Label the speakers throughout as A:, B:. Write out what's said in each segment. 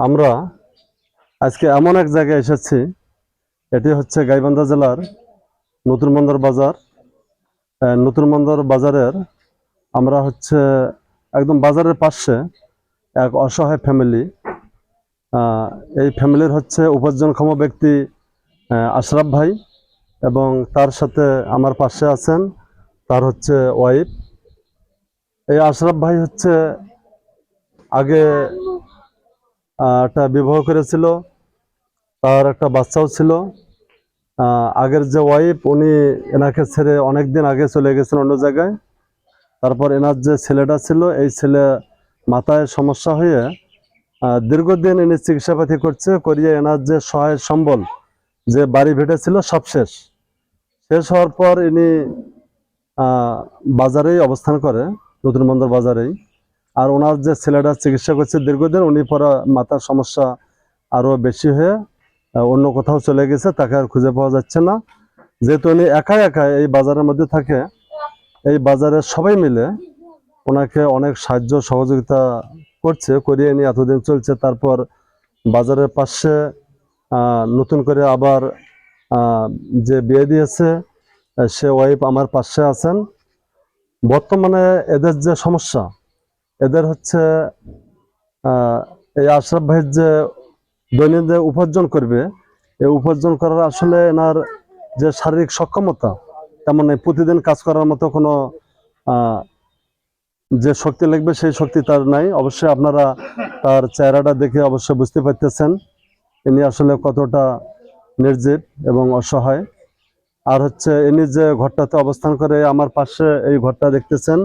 A: আমরা আজকে এমন এক জায়গায় এসেছি, এটি হচ্ছে গাইবান্ধা জেলার নতুন বন্দর বাজার। নতুন বন্দর বাজারের আমরা হচ্ছে একদম বাজারের পাশে এক অসহায় ফ্যামিলি। এই ফ্যামিলির হচ্ছে উপার্জনক্ষম ব্যক্তি আশরাফ ভাই এবং তার সাথে আমার পাশে আছেন তার হচ্ছে ওয়াইফ। এই আশরাফ ভাই হচ্ছে আগে একটা বিবাহ করেছিল, তার একটা বাচ্চাও ছিল। আগের যে ওয়াইফ উনি এনাকে ছেড়ে অনেক দিন আগে চলে গেছেন অন্য জায়গায়। তারপর এনার যে ছেলেটা ছিল, এই ছেলে মাথায় সমস্যা হয়ে দীর্ঘদিন ইনি চিকিৎসাপাতি করছে, করিয়ে এনার যে সহায় সম্বল, যে বাড়ি ভেটে ছিল সব শেষ। শেষ হওয়ার পর ইনি বাজারেই অবস্থান করে নতুন বন্দর বাজারেই। আর ওনার যে ছেলেটা চিকিৎসা করছে দীর্ঘদিন, উনি পরে মাথার সমস্যা আরও বেশি হয়ে অন্য কোথাও চলে গেছে, তাকে আর খুঁজে পাওয়া যাচ্ছে না। যেহেতু উনি একা একা এই বাজারের মধ্যে থাকে, এই বাজারে সবাই মিলে ওনাকে অনেক সাহায্য, সহযোগিতা করছে, করিয়ে নিয়ে এতদিন চলছে। তারপর বাজারের পাশে নতুন করে আবার যে বিয়ে দিয়েছে, সে ওয়াইফ আমার পাশে আছেন। বর্তমানে এদের যে সমস্যা এদের হচ্ছে এই আশরাফ ভাইয়ের যে দৈনন্দিন উপার্জন করবে, এই উপার্জন করার আসলে এনার যে শারীরিক সক্ষমতা, তেমন প্রতিদিন কাজ করার মতো কোনো যে শক্তি লাগবে সেই শক্তি তার নাই। অবশ্যই আপনারা তার চেহারাটা দেখে অবশ্যই বুঝতে পারতেছেন, ইনি আসলে কতটা নির্জীব এবং অসহায়। আর হচ্ছে ইনি যে ঘরটাতে অবস্থান করে, আমার পাশে এই ঘরটা দেখতেছেন,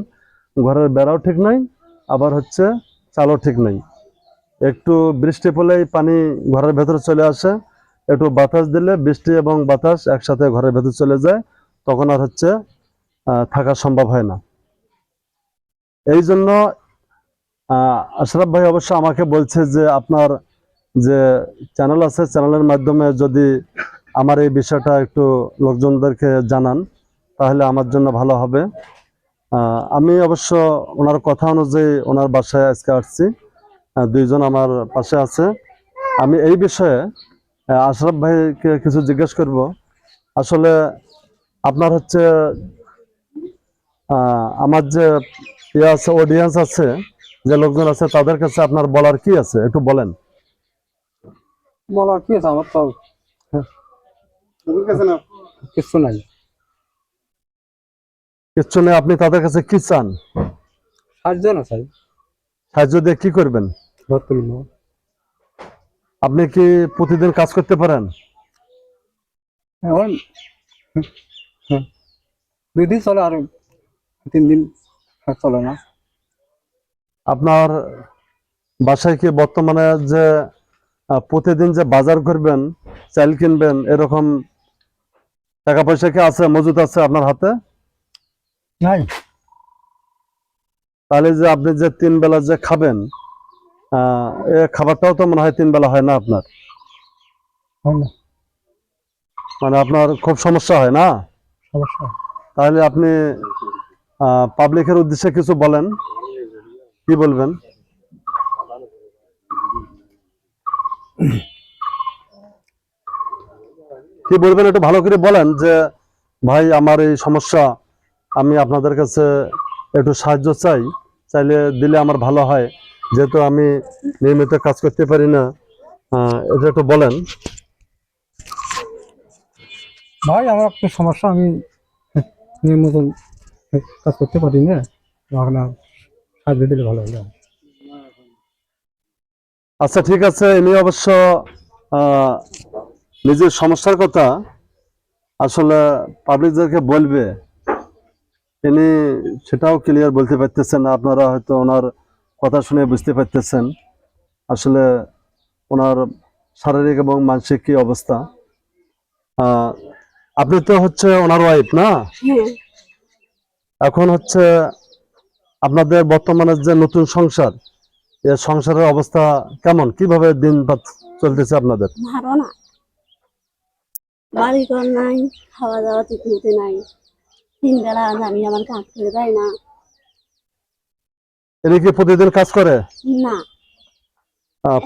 A: ঘরের বেড়াও ঠিক নাই। আবার হচ্ছে চালও ঠিক নেই। একটু বৃষ্টি পড়লেই পানি ঘরের ভেতরে চলে আসে, একটু বাতাস দিলে বৃষ্টি এবং বাতাস একসাথে ঘরের ভেতর চলে যায়, তখন আর হচ্ছে থাকা সম্ভব হয় না। এই জন্য আশরাফ ভাই অবশ্য আমাকে বলছে যে আপনার যে চ্যানেল আছে চ্যানেলের মাধ্যমে যদি আমার এই বিষয়টা একটু লোকজনদেরকে জানান, তাহলে আমার জন্য ভালো হবে। আমি অবশ্য ওনার কথা অনুযায়ী ওনার বাসায় আজকে আসছি। দুইজন আমার পাশে আছে। আমি এই বিষয়ে আশরাফ ভাইকে কিছু জিজ্ঞেস করব। আসলে আপনার হচ্ছে আমার যে ইয়ে আছে অডিয়েন্স আছে যে লোকজন আছে তাদের কাছে আপনার বলার কি আছে? একটু বলেন।
B: বলার কি আছে? আমার তো কিছু নাই।
A: কিচ্ছু নেই আপনি তাদের কাছে কি চান?
B: সাহায্য না চাই
A: সাহায্য দিয়ে কি করবেন?
B: ঘর তুলব
A: আপনি কি প্রতিদিন কাজ করতে পারেন?
B: এখন দুই দিন চলে আর তিন দিন চলে না।
A: আপনার বাসায় কি বর্তমানে যে আহ, প্রতিদিন যে বাজার করবেন চাল কিনবেন এরকম টাকা পয়সা কি আছে মজুদ আছে আপনার হাতে?
B: নাই?
A: তাহলে যে আপনি যে তিন বেলা যে খাবেন এ খাবারটাও তো মনে হয় তিন বেলা হয় না আপনার? মানে আপনার খুব সমস্যা হয় না?
B: সমস্যা
A: তাহলে আপনি পাবলিকের উদ্দেশ্যে কিছু বলেন। কি বলবেন? কি বলবেন? একটু ভালো করে বলেন যে ভাই আমার এই সমস্যা আমি আপনাদের কাছে একটু সাহায্য চাই চাইলে দিলে আমার ভালো হয়। যেহেতু আমি নিয়মিত কাজ করতে পারি না এটা একটু বলেন।
B: ভাই আমার একটু সমস্যা আমি নিজের মতন কাজ করতে পারি না। সাহায্য দিলে ভালো হলো
A: আচ্ছা ঠিক আছে ইনি অবশ্য নিজের সমস্যার কথা আসলে পাবলিকদেরকে বলবে। ইনি সেটাও ক্লিয়ার বলতে পারতেছেন আপনারা হয়তো ওনার কথা শুনে বুঝতে পারতেছেন। আসলে ওনার শারীরিক এবং মানসিক কি অবস্থা? আপনি তো হচ্ছে ওনার ওয়াইফ না? এখন হচ্ছে আপনাদের বর্তমানে যে নতুন সংসার এ সংসারের অবস্থা কেমন? কীভাবে দিন চলতেছে আপনাদের?
C: ভালো না। বাড়ি ঘর নাই খাওয়া দাওয়া ঠিক মতো নাই। তিন বেলা আমি আমার কাজ করে দেয় না।
A: এনে কি প্রতিদিন কাজ করে?
C: না।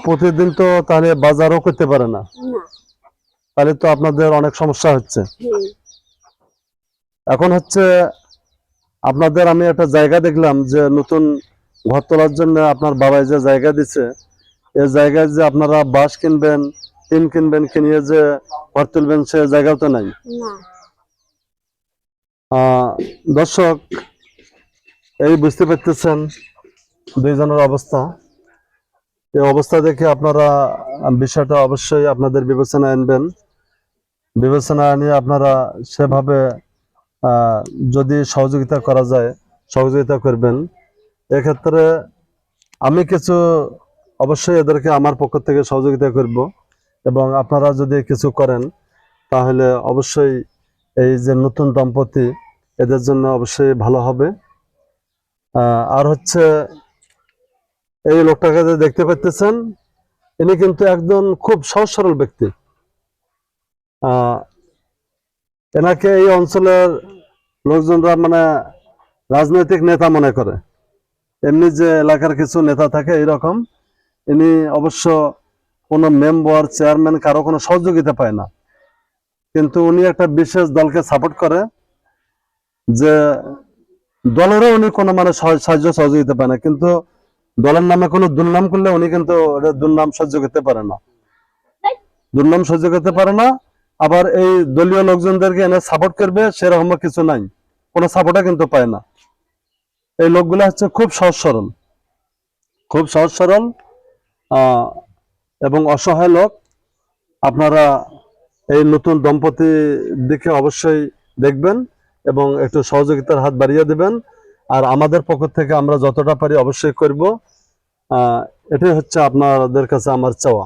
A: প্রতিদিন তো তাহলে বাজারও করতে পারে না। তাহলে তো আপনাদের অনেক সমস্যা হচ্ছে। এখন হচ্ছে আপনাদের আমি একটা জায়গা দেখলাম যে নতুন ঘর তোলার জন্য আপনার বাবাই যে জায়গা দিছে এই জায়গায় যে আপনারা বাঁশ কিনবেন টিন কিনবেন কিনিয়ে যে ঘর তুলবেন সে জায়গাও তো নাই। দর্শক, এই বুঝতে পারতেছেন দুইজনের অবস্থা। এই অবস্থা দেখে আপনারা বিষয়টা অবশ্যই আপনাদের বিবেচনায় আনবেন। বিবেচনায় নিয়ে আপনারা সেভাবে যদি সহযোগিতা করা যায়, সহযোগিতা করবেন। এক্ষেত্রে আমি কিছু, অবশ্যই এদেরকে আমার পক্ষ থেকে সহযোগিতা করব এবং আপনারা যদি কিছু করেন, তাহলে অবশ্যই এই যে নতুন দম্পতি, এদের জন্য অবশ্যই ভালো হবে। আর হচ্ছে এই লোকটাকে যে দেখতে পাচ্ছেন ইনি কিন্তু একজন খুব সহজ সরল ব্যক্তি এনাকে এই অঞ্চলের লোকজনরা মানে রাজনৈতিক নেতা মনে করে। এমনি যে এলাকার কিছু নেতা থাকে এরকম ইনি অবশ্য কোনো মেম্বার, চেয়ারম্যান, কারও কোনো সহযোগিতা পায় না। কিন্তু উনি একটা বিশেষ দলকে সাপোর্ট করে যে দলেরও উনি কোনো মানে সহ- সাহায্য সহযোগিতা পায় না। কিন্তু দলের নামে কোনো দুর্নাম করলে উনি কিন্তু দুর্নাম সহ্য করতে পারে না। দুর্নাম সহ্য করতে পারে না, আবার এই দলীয় লোকজনদেরকে এনে সাপোর্ট করবে সেরকম কিছু নাই। কোনো সাপোর্টও কিন্তু পায় না। এই লোকগুলো হচ্ছে খুব সহজ সরল। খুব সহজ সরল এবং অসহায় লোক। আপনারা এই নতুন দম্পতি দেখে অবশ্যই দেখবেন এবং একটু সহযোগিতার হাত বাড়িয়ে দেবেন। আর আমাদের পক্ষ থেকে আমরা যতটা পারি অবশ্যই করব। এটাই হচ্ছে আপনাদের কাছে আমার চাওয়া।